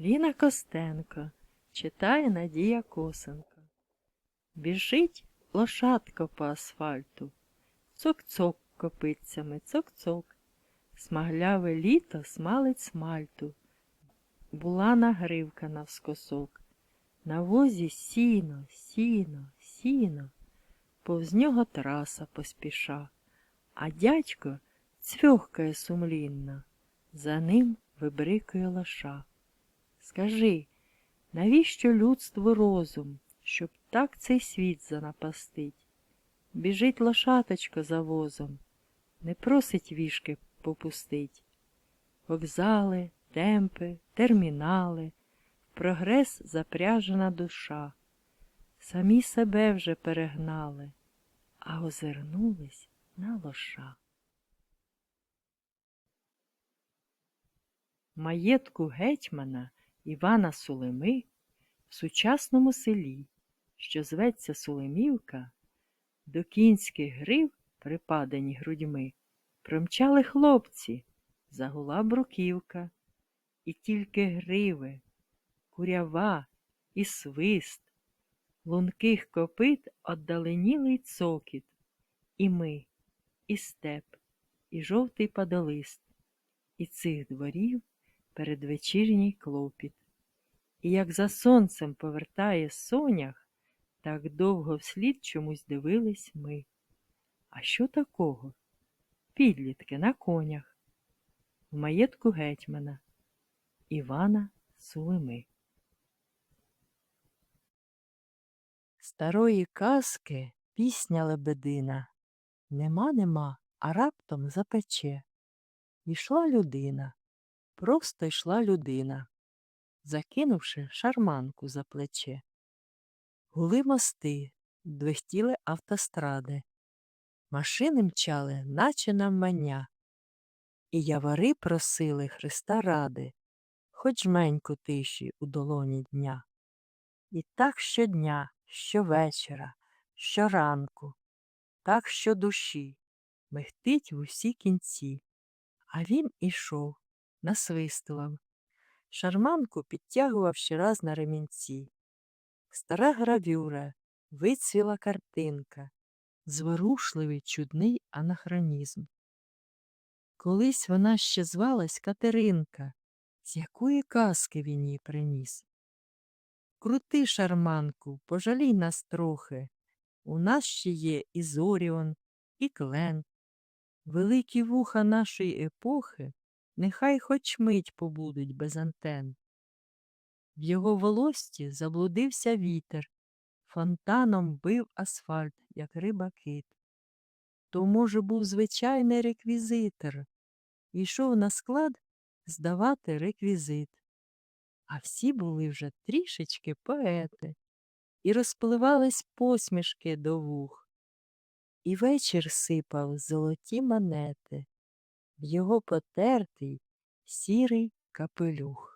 Ліна Костенко читає Надія Косенко. Біжить лошадка по асфальту, цок-цок копитцями, цок-цок. Смагляве літо смалить смальту. Булана гривка навскосок. На возі сіно, сіно, сіно. Повз нього траса поспіша, а дядько цвьохкає сумлінно, за ним вибрикує лоша. Скажи, навіщо людству розум, щоб так цей світ занапастить? Біжить лошаточка за возом, не просить вішки попустить. Вокзали, темпи, термінали, в прогрес запряжена душа. Самі себе вже перегнали, а озирнулись на лоша. Маєтку гетьмана Івана Сулими в сучасному селі, що зветься Сулимівка, до кінських грив, припадані грудьми, промчали хлопці, загула бруківка, і тільки гриви, курява і свист, лунких копит отдаленілий цокіт, і ми, і степ, і жовтий падолист, і цих дворів передвечірній клопіт. І як за сонцем повертає сонях, так довго вслід чомусь дивились ми. А що такого? Підлітки на конях, в маєтку гетьмана Івана Сулими. Старої казки пісня лебедина. Нема, нема, а раптом запече. Ішла людина, просто йшла людина, закинувши шарманку за плече. Гули мости, двихтіли автостради, машини мчали, наче навмання, і явари просили Христа ради, хоч жменьку тиші у долоні дня. І так щодня, щовечора, щоранку, так щодуші, мехтить в усі кінці. А він ішов, насвистував. Шарманку підтягував ще раз на ремінці. Стара гравюра, вицвіла картинка, зворушливий чудний анахронізм. Колись вона ще звалась Катеринка, з якої казки він її приніс. Крути, шарманку, пожалій нас трохи. У нас ще є і Зоріон, і Клен. Великі вуха нашої епохи нехай хоч мить побудуть без антен. В його волості заблудився вітер, фонтаном бив асфальт, як риба кит. То, може, був звичайний реквізитор, йшов на склад здавати реквізит. А всі були вже трішечки поети, і розпливались посмішки до вух. І вечір сипав золоті монети в його потертий сірий капелюх.